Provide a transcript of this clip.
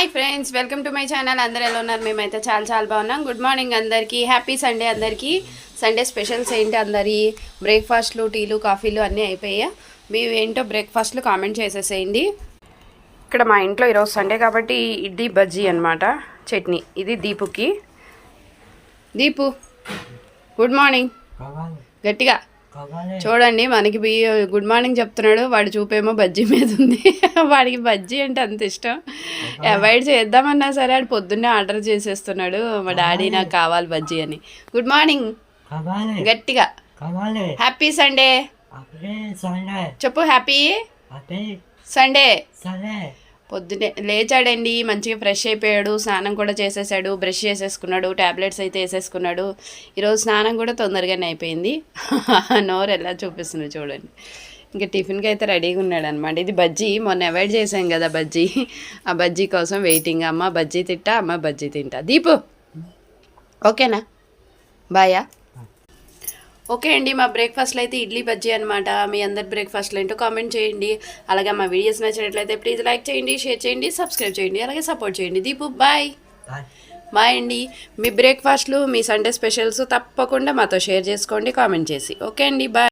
Hi friends welcome to my channel. అందరు ఎలా ఉన్నారు? మేమైతే చాలా చాలా బాగున్నాం. గుడ్ మార్నింగ్ అందరికీ. హ్యాపీ సండే అందరికీ. సండే స్పెషల్స్ ఏంటి అందరి? బ్రేక్ఫాస్ట్లు టీలు కాఫీలు అన్నీ అయిపోయా మేము ఏంటో బ్రేక్ఫాస్ట్లు కామెంట్ చేసేసేయండి. ఇక్కడ మా ఇంట్లో ఈరోజు సండే కాబట్టి ఇడ్లీ బజ్జీ అన్నమాట. చట్నీ. ఇది దీపుకి. Deepu good morning. గట్టిగా. చూడండి మనకి బి- గుడ్ మార్నింగ్ చెప్తున్నాడు. వాడి చూపేమో బజ్జీ మీద ఉంది. వాడికి బజ్జీ అంటే అంత ఇష్టం. అవాయిడ్ చేద్దామన్నా సరే ఆడు పొద్దున్నే ఆర్డర్ చేసేస్తున్నాడు. మా డాడీ నాకు కావాలి బజ్జీ అని. Good morning. గట్టిగా. Happy Sunday. చెప్పు హ్యాపీ సండే. పొద్దునే పొద్దున్నే లేచాడండి మంచిగా ఫ్రెష్ అయిపోయాడు స్నానం కూడా చేసేసాడు బ్రష్ చేసేసుకున్నాడు ట్యాబ్లెట్స్ అయితే వేసేసుకున్నాడు. ఈరోజు స్నానం కూడా తొందరగానే అయిపోయింది. నోరు ఎలా చూపిస్తుంది చూడండి. ఇంకా టిఫిన్కి అయితే రెడీగా ఉన్నాడు అనమాట ఇది బజ్జీ మొన్న అవాయిడ్ చేసాం కదా బజ్జీ. ఆ బజ్జీ కోసం వెయిటింగ్ అమ్మ బజ్జీ తింటా అమ్మ బజ్జీ తింటా. దీపు ఓకేనా? బాయా? ఓకే అండి మా బ్రేక్ఫాస్ట్లో అయితే ఇడ్లీ బజ్జీ అనమాట మీ అందరి బ్రేక్ఫాస్ట్లో ఏంటో కామెంట్ చేయండి. అలాగే మా వీడియోస్ నచ్చినట్లయితే ప్లీజ్ లైక్ చేయండి షేర్ చేయండి సబ్స్క్రైబ్ చేయండి అలాగే సపోర్ట్ చేయండి. దీపు బాయ్. బాయ్. బాయ్ అండి. మీ బ్రేక్ఫాస్ట్లు మీ సండే స్పెషల్స్ తప్పకుండా మాతో షేర్ చేసుకోండి కామెంట్ చేసి. ఓకే అండి బాయ్.